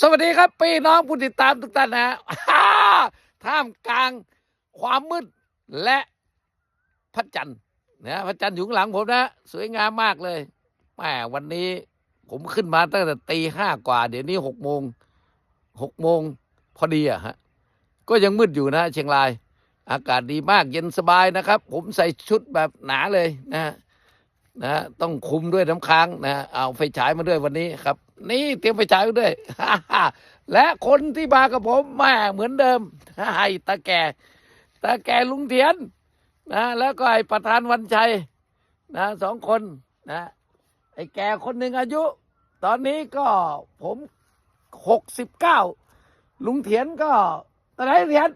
สวัสดีครับพี่น้องผู้ติดตามทุกท่านนะฮ่าท่ามกลางความมืดและพระจันทร์นะพระจันทร์อยู่ข้างหลังผมนะ สวยงามมากเลยแหมวันนี้ผมขึ้นมาตั้งแต่ตีห้ากว่า เดี๋ยวนี้หกโมงหกโมงพอดีอะฮะ ก็ยังมืดอยู่นะ เชียงราย อากาศดีมากเย็นสบายนะครับ ผมใส่ชุดแบบหนาเลยนะนะ ต้องคุมด้วยน้ำค้างนะเอาไฟฉายมาด้วยวันนี้ครับ นี่เตรียมไฟฉายมาด้วยและคนที่มากับผมแม่เหมือนเดิมให้ตาแก่ตาแก่ลุงเทียนนะแล้วก็ไอ้ประธานวันชัยนะสองคนนะไอ้แก่คนหนึ่งอายุ ตอนนี้ก็ผมหกสิบเก้าลุงเถียนก็ตอนไหนเถียน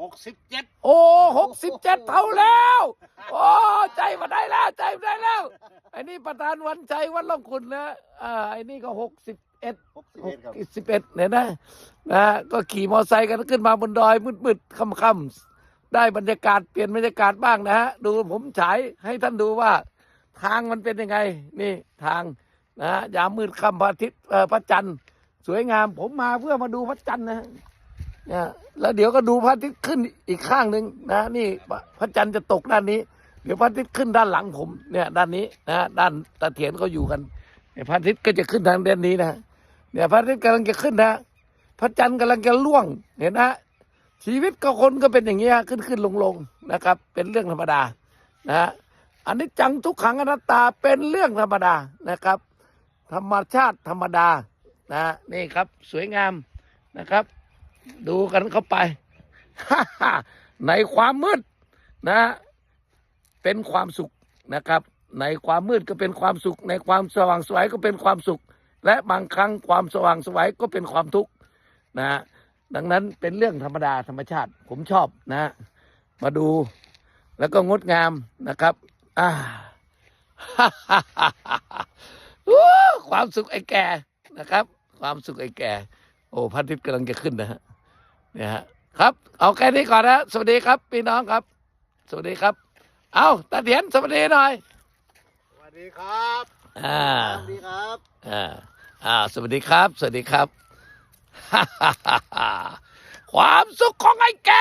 หกสิบเจ็ดโอ้หกสิบเจ็ดเท่าแล้ว โอ้ ใจมาได้แล้ว ใจมาได้แล้วไอ้ นี่ประธานวันชัยวันลงคุณนะอ่าไอ้นี่ก็หกสิบเอ็ดหกสิบหเอ็ดกครับสิบเอ็ดเนี่ยนะนะก็ขี่มอไซค์กันขึ้นมาบนดอยมืดๆค่ำๆได้บรรยากาศเปลี่ยนบรรยากาศบ้างนะฮะดูผมฉายให้ท่านดูว่า ทางมันเป็นยังไง นี่ทางนะฮะยามมืดค่ำพระอาทิตย์เอ่อพระจันทร์สวยงาม ผมมาเพื่อมาดูพระจันทร์นะฮะเนี่ยแล้วเดี๋ยวก็ดูพระอาทิตย์ขึ้นอีกข้างหนึ่งนะ นี่พระจันทร์จะตกด้านนี้ เดี๋ยวพระอาทิตย์ขึ้นด้านหลังผมเนี่ย ด้านนี้นะด้านตะเถียนเขาอยู่กันเนี่ยพระอาทิตย์ก็จะขึ้นทางด้านนี้นะเนี่ยพระอาทิตย์กำลังจะขึ้นนะ พระจันทร์กำลังจะล่วงเห็นนะชีวิตก็คนก็เป็นอย่างเงี้ยขึ้นขึ้นลงลงนะครับ เป็นเรื่องธรรมดานะฮะอันนี้จังทุกขังอนัตตาเป็นเรื่องธรรมดานะครับ ธรรมชาติธรรมดานะนี่ครับสวยงามนะครับ ดูกันเข้าไปในความมืดนะ เป็นความสุขนะครับ ในความมืดก็เป็นความสุข ในความสว่างสวยก็เป็นความสุข และบางครั้งความสว่างสวยก็เป็นความทุกข์นะฮะดังนั้นเป็นเรื่องธรรมดาธรรมชาติ ผมชอบนะ มาดูแล้วก็งดงามนะครับอ่าความสุขไอ้แก่นะครับ ความสุขไอ้แก่ โอ้พระอาทิตย์กำลังจะขึ้นนะฮะเนี่ยฮะครับ เอาแค่นี้ก่อนนะสวัสดีครับพี่น้องครับ สวัสดีครับ เอาตาเถียนสวัสดีหน่อย สวัสดีครับอ่าสวัสดีครับอ่าอ่าสวัสดีครับ สวัสดีครับ ความสุขของไอ้แก